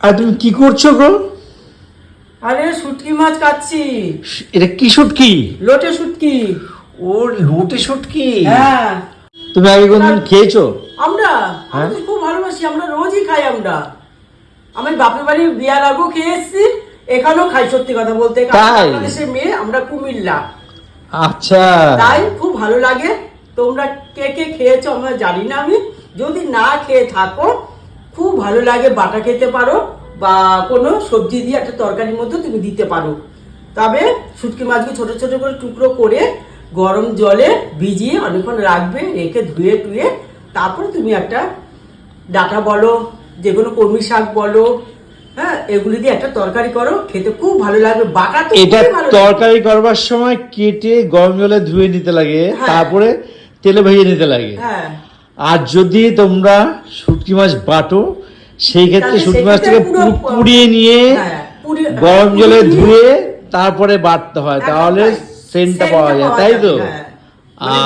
আর তুমি কি করছ গো? আরে শুটকি মাছ কাটছি এটা কি শুটকি? লোটে শুটকি। ও লোটে শুটকি? হ্যাঁ। তুমি আগে কোনদিন খেয়েছো? আমরা হ্যাঁ? আমরা তো খুব ভালোবাসি আমরা রোজই খাই আমরা। আমি বাপের বাড়ির বিয়ার আগেও খেয়ে এসেছি এখানেও খাই সত্যি কথা বলতে? বাংলাদেশের মেয়ে আমরা কুমিল্লা। আচ্ছা। তাই খুব ভালো লাগে। তোমরা কে কে খেয়েছো আমরা জানি না আমি। যদি না খেয়ে থাকো ভালো লাগে বাটা খেতে পারো বা কোনো সবজি দিয়ে একটা তরকারির মধ্যে তুমি দিতে পারো তবে শুটকি মাছকে ছোট ছোট করে টুকরো করে গরম জলে ভিজিয়ে অনেকক্ষণ রাখবে রেখে ধুয়ে টুয়ে তারপরে তুমি একটা ডাটা বলো যে কোনো কর্মী শাক বলো হ্যাঁ এগুলি দিয়ে একটা তরকারি করো খেতে খুব ভালো লাগবে বাটা তো এটা। তরকারি করবার সময় কেটে গরম জলে ধুয়ে নিতে লাগে হ্যাঁ। তারপরে তেলে ভেজে নিতে লাগে হ্যাঁ আর যদি তোমরা শুটকি মাছ বাটো সেই ক্ষেত্রে শুটকি মাছটাকে পুড়িয়ে নিয়ে হ্যাঁ, গরম হ্যাঁ, জলে ধুয়ে তারপরে বাটতে হয় তাহলে সেন্টটা পাওয়া যায় তাই তো? হ্যাঁ। মানে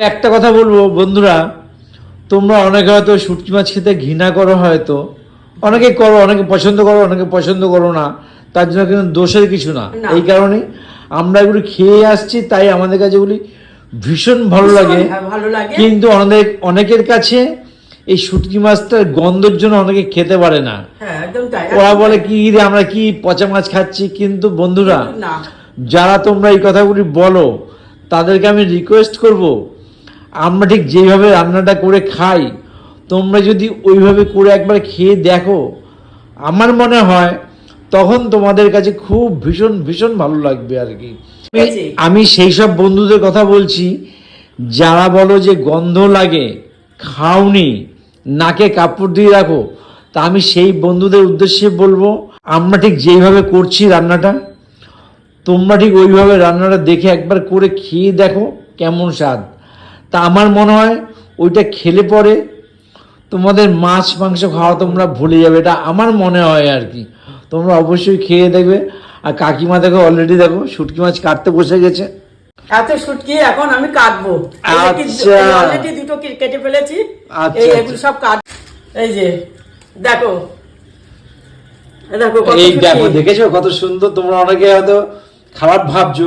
একটা কথা বলব বন্ধুরা তোমরা অনেকে হয়তো শুটকি মাছ খেতে ঘৃণা করো হয়তো। অনেকে করো অনেকে পছন্দ করো অনেকে পছন্দ করো না। তার জন্য কিন্তু দোষের কিছু না। এই কারণে আমরা এগুলি খেয়ে আসছি তাই আমাদের কাছে এগুলি ভীষণ ভালো লাগে। ভালো লাগে। কিন্তু অনেক অনেকের কাছে এই শুটকি মাছটার গন্ধের জন্য অনেকে খেতে পারে না। হ্যাঁ একদম ওরা বলে কি রে আমরা কি পচা মাছ খাচ্ছি? কিন্তু বন্ধুরা যারা তোমরা এই কথাগুলি বলো তাদেরকে আমি রিকোয়েস্ট করব আমরা ঠিক যেভাবে রান্নাটা করে খাই তোমরা যদি ওইভাবে করে একবার খেয়ে দেখো। আমার মনে হয় তখন তোমাদের কাছে খুব ভীষণ ভীষণ ভালো লাগবে আর কি। আমি সেই সব বন্ধুদের কথা বলছি যারা বলো যে গন্ধ লাগে খাওনি। নাকে কাপড় দিয়ে রাখো। তা আমি সেই বন্ধুদের উদ্দেশ্যে বলব, আমরা ঠিক যেইভাবে করছি রান্নাটা, তোমরা ঠিক ওইভাবে রান্নাটা দেখে একবার করে খেয়ে দেখো কেমন স্বাদ। তা আমার মনে হয় ওইটা খেলে পরে তোমাদের মাছ, মাংস খাওয়া তোমরা ভুলে যাবে, এটা আমার মনে হয় আর কি। তোমরা অবশ্যই খেয়ে দেখবে। আর কাকিমা দেখো অলরেডি দেখো, শুটকি মাছ কাটতে বসে গেছে। এত শুটকি এখন আমি কাটবো। আচ্ছা। অলরেডি দুটো কেটে ফেলেছি এই আচ্ছা। এগুলো সব কাট এই যে দেখো। এই দেখো এই দেখো দেখেছ কত সুন্দর? তোমরা অনেকে হয়তো খারাপ ভাবছ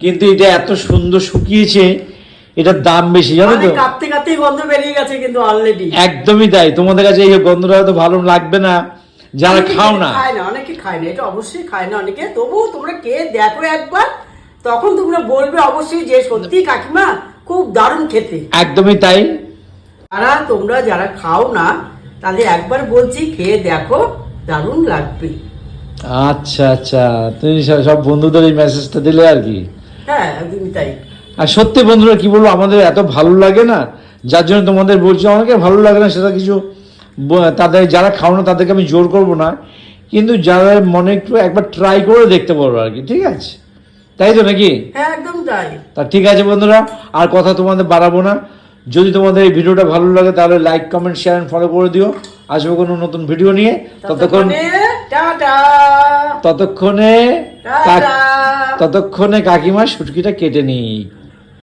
কিন্তু এটা এত সুন্দর শুকিয়েছে এটার দাম বেশি জানো মানে তো? কাঁপতে কাঁপতেই গন্ধ বেরিয়ে গেছে কিন্তু অলরেডি একদমই তাই। তোমাদের কাছে এই গন্ধটা হয়তো ভালো লাগবে না যারা খাও না। খায় না অনেকে খায় না এটা অবশ্যই খায় না অনেকে। তবুও তোমরা কে দেখো একবার। তখন তোমরা বলবে অবশ্যই যে সত্যি কাকিমা খুব দারুণ খেতে। একদমই তাই। যারা তোমরা যারা খাও না তাহলে একবার বলছি খেয়ে দেখো দারুণ লাগবে। আচ্ছা আচ্ছা। তুমি সব- সব বন্ধুদের এই মেসেজটা দিলে আর কি? হ্যাঁ একদমই তাই। আর সত্যি বন্ধুরা কি বলব আমাদের এত ভালো লাগে না? যার জন্য তোমাদের বলছি অনেকে ভালো লাগে না সেটা কিছু তাদের যারা খাও না তাদেরকে আমি জোর করব না। কিন্তু যারা মনে একটু একবার ট্রাই করে দেখতে পারব আর কি ঠিক আছে? তাই তো নাকি? হ্যাঁ একদম তাই। তা ঠিক আছে বন্ধুরা আর কথা তোমাদের বাড়াবো না। যদি তোমাদের এই ভিডিওটা ভালো লাগে তাহলে like comment share and follow করে দিও। আসব কোনো নতুন ভিডিও নিয়ে। ততক্ষণ ততক্ষণে ততক্ষণে কাক- ততক্ষণে কাকিমা সুটকিটা কেটে নিই